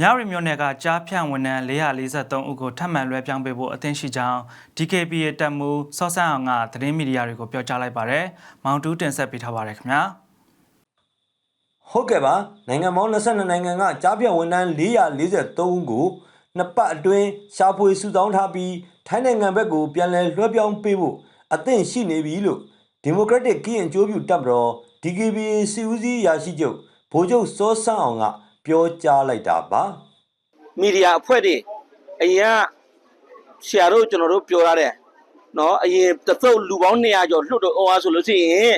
မြရီမြို့နယ်ကကြားဖြန့်ဝန်ထမ်း443ဦးကိုထပ်မံလွှဲပြောင်းပေးဖို့အသင့်ရှိကြောင်း DKBA တပ်မှူးစောဆန်းအောင်ကသတင်းမီဒီယာတွေကိုပြောကြားလိုက်ပါတယ်။မောင်တူးတင်ဆက်ပေးထားပါတယ်ခင်ဗျာ။ဟုတ်ကဲ့ပါနိုင်ငံပေါင်း22နိုင်ငံကကြားပြတ်ဝန်ထမ်း443ဦးကိုနှစ်ပတ်အတွင်းရှာဖွေစုဆောင်းထားပြီးထိုင်းနိုင်ငံဘက်ကိုပြန်လည်လွှဲပြောင်းပေးဖို့အသင့်ရှိနေပြီလို့ဒီမိုကရက်တစ်ကရင်အကျိုးပြုတပ်မတော် DKBA စီဦးစီးရာရှိချုပ်ဗိုလ်ချုပ်စောဆန်းအောင်က ပြောကြားလိုက်တာပါမီဒီယာအဖွဲ့တွေအရင်ကဆရာတို့ကျွန်တော်တို့ပြောရတယ်နော်အရင်တစ်သုတ်လူပေါင်း200ကျော်လွတ်တော့အောင်ဆိုလို့ရှိရင်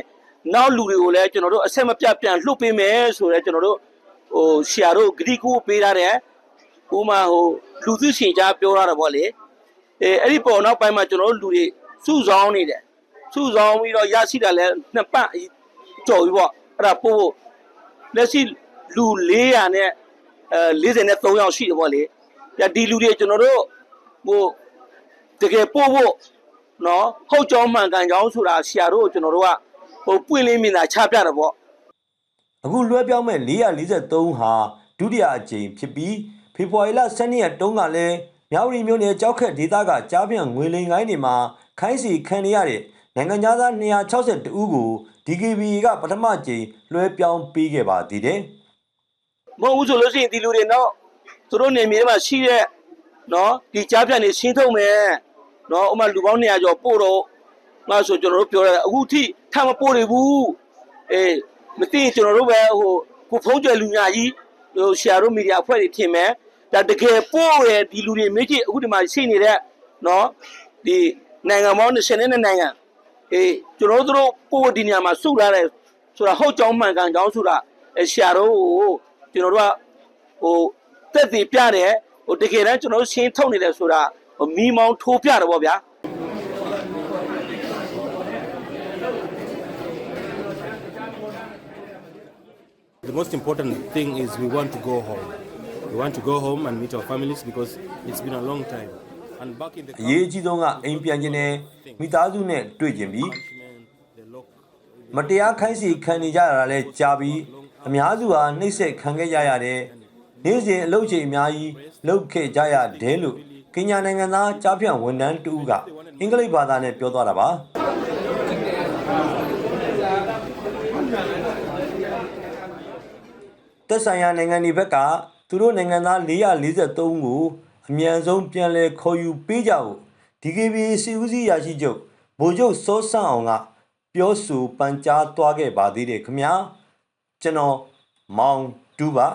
နောက်လူတွေကိုလည်းကျွန်တော်တို့အဆက်မပြတ်ပြန်လွတ်ပေးမယ်ဆိုတော့ကျွန်တော်တို့ဟိုဆရာတို့ဂရိကိုပေးထားတယ်ဥမာဟိုလူသိရှင်ကြားပြောရတာပေါ့လေအဲအဲ့ဒီပေါ်နောက်ပိုင်းမှာကျွန်တော်တို့လူတွေစုဆောင်းနေတယ်စုဆောင်းပြီးတော့ရရှိတာလည်းနှစ်ပတ်ကြော်ပြီပေါ့အဲ့ဒါပို့ဖို့လက်ရှိ လူ400နဲ့အဲ43ယောက်ရှိတယ်ပေါ့လေ။ဒါဒီလူတွေကျွန်တော်တို့ဟိုတကယ်ပို့ဖို့နော်ဟုတ်ကြောင်းမှန်ကန်ကြောင်းဆိုတာဆရာတို့ကိုကျွန်တော်တို့ကဟိုပွင့်လင်းမြင်သာချပြတယ်ပေါ့အခုလွှဲပြောင်းမဲ့443ဟာဒုတိယအကြိမ်ဖြစ်ပြီးဖေဖော်ဝါရီလ12ရက်တုန်းကလည်းမြောက်ရီမြို့နယ်ကြောက်ခက်ဒေသကကြားပြန့်ငွေလိန်ကိုင်းတွေမှာခိုင်းစီခံရတဲ့နိုင်ငံသား262ဦးကို DKBA ကပထမကြိမ်လွှဲပြောင်းပေးခဲ့ပါသေးတယ် မဟုတ်ဘူးဆိုလို့ရှိရင်ဒီလူတွေတော့သူတို့နေမြေထဲမှာရှိတဲ့နော်ဒီကြားပြန်နေရှင်းထုတ်မယ်နော်ဥမာလူပေါင်း200ကျော်ပို့တော့ငါဆိုကျွန်တော်တို့ပြောရတယ်အခုထိထမပို့နေဘူးအေးမသိရင်ကျွန်တော်တို့ပဲဟိုကိုဖုံးကျွယ်လူညာကြီးဟိုဆရာတို့မီဒီယာအဖွဲ့တွေဖြစ်မယ်ဒါတကယ်ပို့ရဒီလူတွေမေးကြည့်အခုဒီမှာရှိနေတဲ့နော်ဒီနိုင်ငံပေါင်း20နဲ့နိုင်ငံအေးကျွန်တော်တို့ပို့ဒီနေရာမှာစုထားတယ်ဆိုတာဟုတ်ကြောင်းမှန်ကန်ကြောင်းဆိုတာအဲဆရာတို့ကို ကျွန်တော်တို့ကဟိုတက်တည်ပြတယ်ဟိုတကယ်တမ်းကျွန်တော်တို့ရှင်းထုတ်နေတယ်ဆိုတာဟိုမီးမောင်းထိုးပြတယ်ပေါ့ဗျာ The most important thing is we want to go home. We want to go home and meet our families because it's been a long time. And back in the အရေးအကြီးဆုံးကအိမ်ပြန်ခြင်းနဲ့မိသားစုနဲ့တွေ့ကြပြီး the lock မတရားခိုင်းစီခံနေကြတာလည်းကြာပြီး အများစုဟာနှိမ့်ဆက်ခံခဲ့ကြရတယ်နေ့စဉ်အလုပ်ချိန်အများကြီးလုပ်ခဲ့ကြရတယ်လို့ကင်ညာနိုင်ငံသားကြားဖြန့်ဝန်ထမ်းတူကအင်္ဂလိပ်ဘာသာနဲ့ပြောသွားတာပါသက်ဆိုင်ရာနိုင်ငံတွေဘက်ကသူတို့နိုင်ငံသား443ဦးကိုအမြန်ဆုံးပြန်လည်ခေါ်ယူပေးကြဖို့ DKB စီဦးစီးရာရှိချုပ်ဗိုလ်ချုပ်စောဆန်းအောင်ကပြောဆိုပန်ကြားသွားခဲ့ပါသေးတယ်ခင်ဗျာ ကျွန်တော်မောင်တူပါ